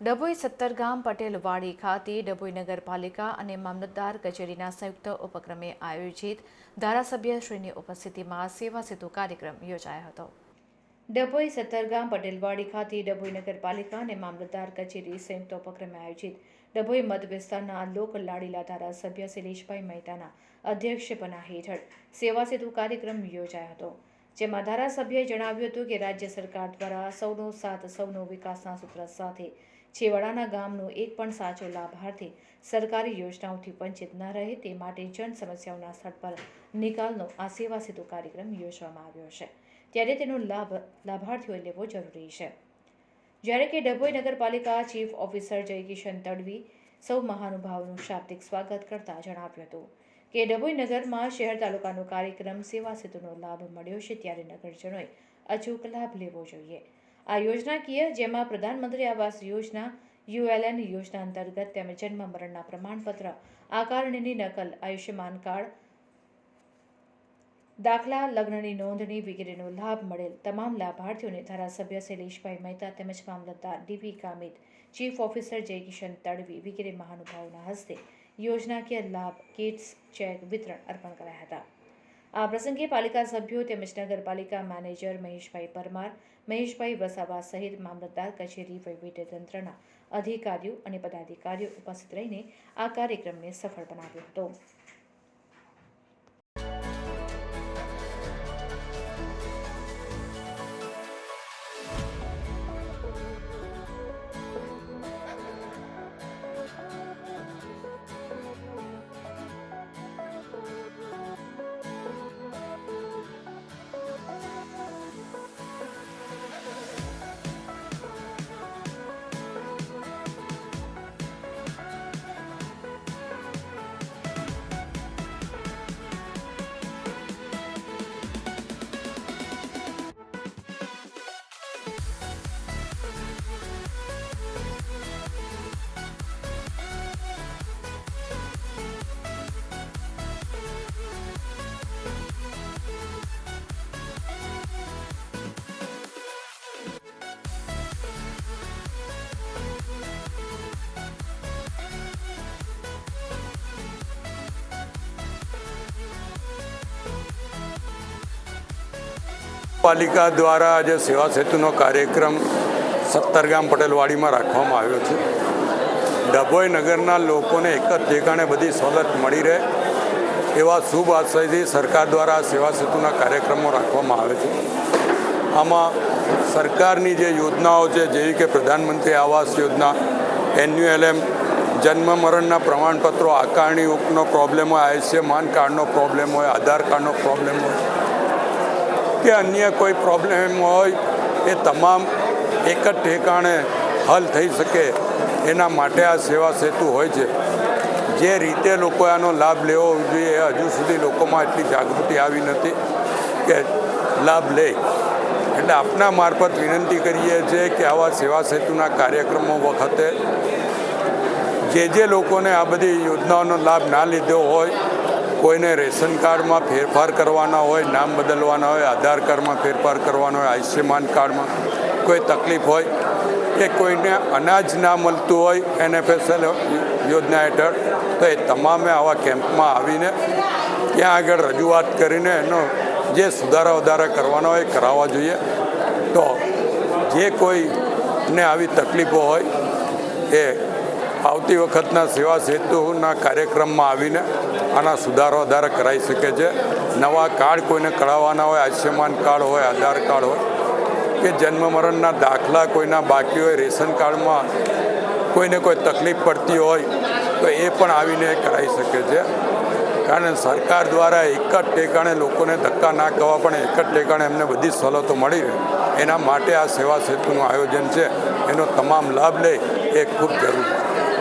ડભોઈ સત્તરગામ પટેલવાડી ખાતે ડભોઈ નગરપાલિકા અને મામલતદાર કચેરીના સંયુક્ત ઉપક્રમે આયોજિત ધારાસભ્યશ્રીની ઉપસ્થિતિમાં સેવા સેતુ કાર્યક્રમ યોજાયો હતો. ડભોઈ સત્તરગામ પટેલવાડી ખાતે ડભોઈ નગરપાલિકા અને મામલતદાર કચેરી સંયુક્ત ઉપક્રમે આયોજિત ડભોઈ મત વિસ્તારના લોક લાડીલા ધારાસભ્ય શૈલેષભાઈ મહેતાના અધ્યક્ષપના હેઠળ સેવા સેતુ કાર્યક્રમ યોજાયો હતો. જેમાં ધારાસભ્યએ જણાવ્યું હતું કે રાજ્ય સરકાર દ્વારા સૌનો સાથ, સૌનો વિકાસના સૂત્ર સાથે છેવાડાના ગામનો એક પણ સાચો લાભાર્થી સરકારી યોજનાઓથી વંચિત ન રહે તે માટે જન સમસ્યાઓના સ્થળ પર નિકાલનો આ સેવા સેતુ કાર્યક્રમ યોજવામાં આવ્યો છે. ત્યારે તેનો લાભ, લાભાર્થીઓએ લેવો જરૂરી છે. જ્યારે કે ડભોઈ નગરપાલિકા ચીફ ઓફિસર જયકિશન તડવી સૌ મહાનુભાવનું શાબ્દિક સ્વાગત કરતા જણાવ્યું હતું. કે ડભોઈ નગરમાં શહેર તાલુકાનો કાર્યક્રમ સેવા સેતુનો લાભ મળ્યો છે ત્યારે નગરજનોએ અચૂક લાભ લેવો જોઈએ. આ યોજનાકીય, જેમાં પ્રધાનમંત્રી આવાસ યોજના, યુએલએન યોજના અંતર્ગત તેમજ જન્મ મરણના પ્રમાણપત્ર આકારણીની નકલ, આયુષ્યમાન કાર્ડ, દાખલા, લગ્નની નોંધણી વગેરેનો લાભ મળેલ તમામ લાભાર્થીઓને ધારાસભ્ય શૈલેષભાઈ મહેતા તેમજ મામલતદાર DP Kamit, chief officer Jaykishan Tadvi વગેરે મહાનુભાવોના હસ્તે યોજનાકીય લાભ, કિટ્સ, ચેક, વિતરણ અર્પણ કરાયા હતા. આ પ્રસંગે પાલિકા સભ્યો તેમજ નગરપાલિકા મેનેજર મહેશભાઈ પરમાર, મહેશભાઈ વસાવા સહિત મામલતદાર, કચેરી વહીવટીતંત્રના અધિકારીઓ અને પદાધિકારીઓ ઉપસ્થિત રહીને આ કાર્યક્રમને સફળ બનાવ્યો હતો. પાલિકા દ્વારા આજે સેવા સેતુનો કાર્યક્રમ સત્તરગામ પટેલવાડીમાં રાખવામાં આવ્યો છે. ડભોઈ નગરના લોકોને એક જ ઠેકાણે બધી સવલત મળી રહે એવા શુભ આશયથી સરકાર દ્વારા સેવા સેતુના કાર્યક્રમો રાખવામાં આવે છે. આમાં સરકારની જે યોજનાઓ છે, જેવી કે પ્રધાનમંત્રી આવાસ યોજના, એન્યુએલએમ, જન્મ મરણના પ્રમાણપત્રો આકારણીનો પ્રોબ્લેમ હોય, આયુષ્યમાન કાર્ડનો પ્રોબ્લેમ હોય, આધાર કાર્ડનો પ્રોબ્લેમ હોય કે અન્ય કોઈ પ્રોબ્લેમ હોય એ તમામ એક જ ઠેકાણે હલ થઈ શકે એના માટે આ સેવા સેતુ હોય છે. જે રીતે લોકો આનો લાભ લેવો જોઈએ હજુ સુધી લોકોમાં એટલી જાગૃતિ આવી નથી કે લાભ લે. એટલે આપના મારફત વિનંતી કરીએ છીએ કે આવા સેવા સેતુના કાર્યક્રમો વખતે જે જે લોકોને આ બધી યોજનાઓનો લાભ ના લીધો હોય કોઈને રેશન કાર્ડમાં ફેરફાર કરવાના હોય, નામ બદલવાના હોય, આધાર કાર્ડમાં ફેરફાર કરવાનો હોય, આયુષ્યમાન કાર્ડમાં કોઈ તકલીફ હોય કે કોઈને અનાજ ના મળતું હોય, એનએફએસએલ યોજના હેઠળ, તો એ તમામે આવા કેમ્પમાં આવીને ત્યાં આગળ રજૂઆત કરીને એનો જે સુધારા વધારા કરવાના હોય કરાવવા જોઈએ. તો જે કોઈને આવી તકલીફો હોય એ આવતી વખતના સેવા સેતુના કાર્યક્રમમાં આવીને આના સુધારો વધારે કરાવી શકે છે. નવા કાર્ડ કોઈને કઢાવવાના હોય, આયુષ્યમાન કાર્ડ હોય, આધાર કાર્ડ હોય, કે જન્મ મરણના દાખલા કોઈના બાકી હોય, રેશન કાર્ડમાં કોઈને કોઈ તકલીફ પડતી હોય, તો એ પણ આવીને કરાવી શકે છે. કારણ સરકાર દ્વારા એક જ ટેકાણે લોકોને ધક્કા ના કરવા પણ એક જ ઠેકાણે એમને બધી સવલતો મળી રહે. એના માટે આ સેવા સેતુનું આયોજન છે. એનો તમામ લાભ લે એ ખૂબ જરૂરી છે.